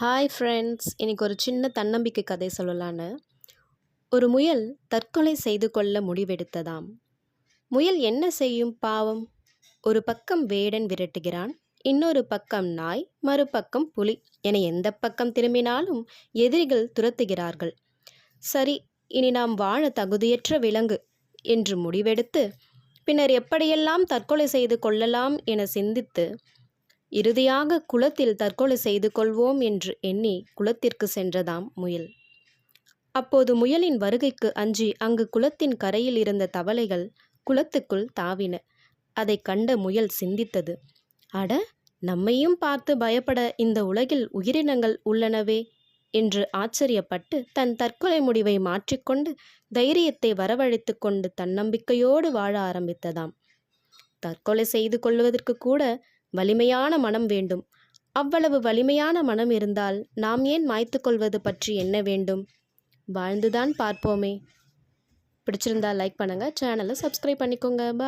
Hi friends இன்றைக்கி ஒரு சின்ன தன்னம்பிக்கை கதை சொல்லலான்னு. ஒரு முயல் தற்கொலை செய்து கொள்ள முடிவெடுத்ததாம். முயல் என்ன செய்யும் பாவம்? ஒரு பக்கம் வேடன் விரட்டுகிறான் இன்னொரு பக்கம் நாய் மறுபக்கம் புலி என எந்த பக்கம் திரும்பினாலும் எதிரிகள் துரத்துகிறார்கள். சரி இனி நாம் வாழ தகுதியற்ற விலங்கு என்று முடிவெடுத்து பின்னர் எப்படியெல்லாம் தற்கொலை செய்து கொள்ளலாம் என சிந்தித்து இறுதியாக குளத்தில் தற்கொலை செய்து கொள்வோம் என்று எண்ணி குளத்திற்கு சென்றதாம் முயல். அப்போது முயலின் வருகைக்கு அஞ்சி அங்கு குளத்தின் கரையில் இருந்த தவளைகள் குளத்துக்குள் தாவின. அதை கண்ட முயல் சிந்தித்தது. அட நம்மையும் பார்த்து பயப்பட இந்த உலகில் உயிரினங்கள் உள்ளனவே என்று ஆச்சரியப்பட்டு தன் தற்கொலை முடிவை மாற்றிக்கொண்டு தைரியத்தை வரவழைத்து கொண்டு தன்னம்பிக்கையோடு வாழ ஆரம்பித்ததாம். தற்கொலை செய்து கொள்வதற்கு கூட வலிமையான மனம் வேண்டும். அவ்வளவு வலிமையான மனம் இருந்தால் நாம் ஏன் மாய்த்து கொள்வது பற்றி என்ன வேண்டும்? வாழ்ந்துதான் பார்ப்போமே. பிடிச்சிருந்தா லைக் பண்ணுங்கள் சேனலை சப்ஸ்கிரைப் பண்ணிக்கோங்க. பாய்